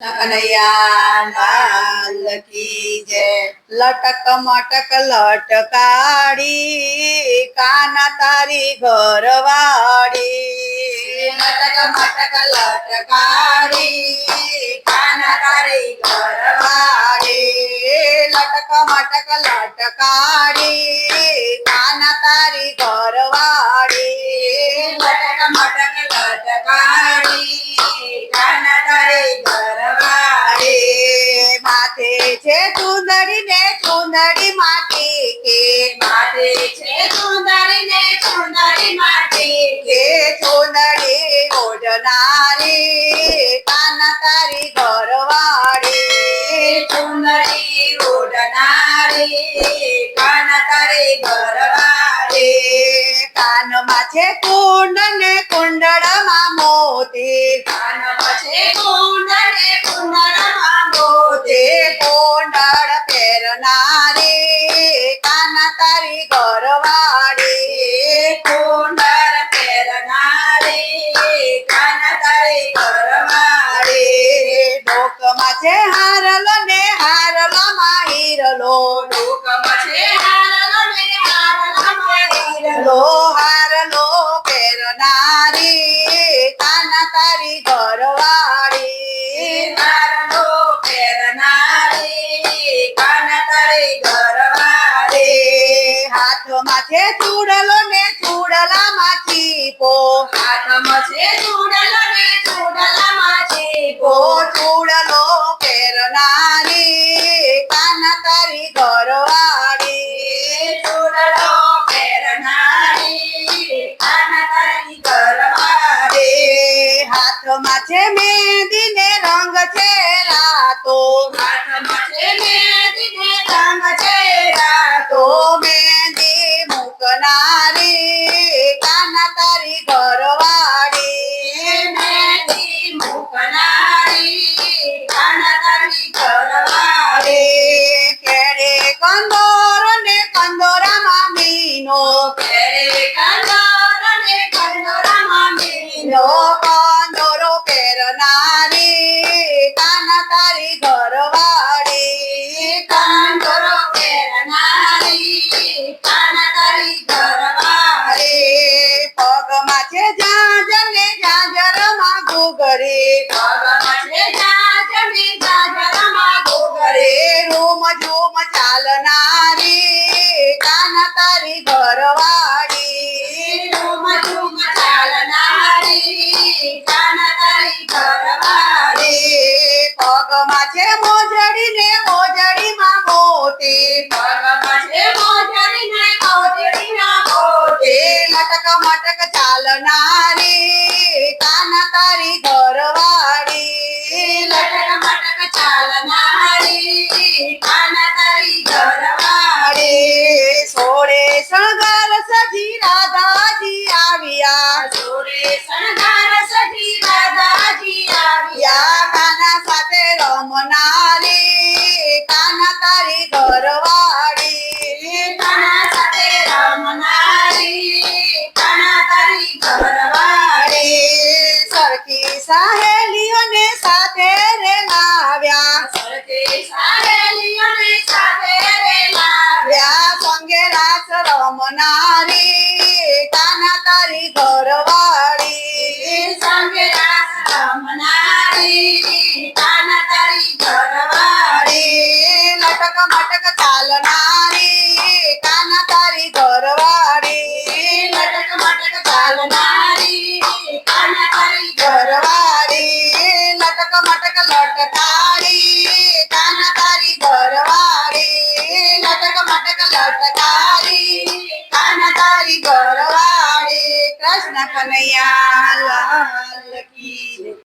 કનૈયા લાલ કી જય લટક મટક લટકાડી કાના તારી ઘરવાડી લટક મટક લટકાડી કાના તારી ઘરવાડી લટક મટક લટકાડી ચુંદડી ને સુંદરી માટી કે માટે છે? સુંદરી ને સુંદરી માટી કે સુંદરી ઓઢનારી? કાના તારી ઘરવાડી સુંદરી ઓઢનારી? કાન તારી ઘરવાળી? કાનમાં છે કુંડ ને કુંડળમાં મોતી. કાનમાં છે હારલો ને હારલામાં હીરલો લોકમાં છે હારલો ને પહેરનારી કાના તારી ઘરવાડી હારલો પહેરનારી કાન તારી ઘરવાળી. હાથમાં છે ચૂડલો ને ચૂડલા માથી હાથમાં કાના તારી ઘરવાડી ચૂડલો પહેરનારી કાન તારી ઘરવાળી. હાથમાં છે મહેંદી ને રંગ છે રાતો હાથમાં છે મહેંદી ને રંગ છે રાતો. કાના તારી ઘરવાડી કંદોરો પહેરનારી કાન તારી ઘરવાળી. પગમાં છે જાજર ને જાજરમાં ઘૂઘરી પગમાં છે જાજરી જાજરામાં રે ઘૂઘરી. રૂમ ઝૂમ ચાલનારી કાના તારી ઘરવાડી ઝૂમ પગમાં છે મોજડી ને મોજડીમાં મોતી પગમાં છે મોજડી ને મોજડી માં મોતી. લટક મટક ચાલનારી, કાન તારી ઘરવાળી લટક મટક ચાલનારી, કાન તારી ઘરવાળી. સોળે શણગાર સજી રાધાજી આવ્યા સોરે શણગાર રમનારી કાના તારી ઘરવાડી ઘરવાળી. લટક મટક ચાલનારી, કાના તારી ઘરવાડી લટક મટક ચાલનારી, કાના તારી ઘરવાડી લટક મટક લટકારી, કાના તારી ઘરવાડી લટક મટક લટકારી, કાના તારી ઘરવાડી કૃષ્ણ કનૈયા લાલ કી.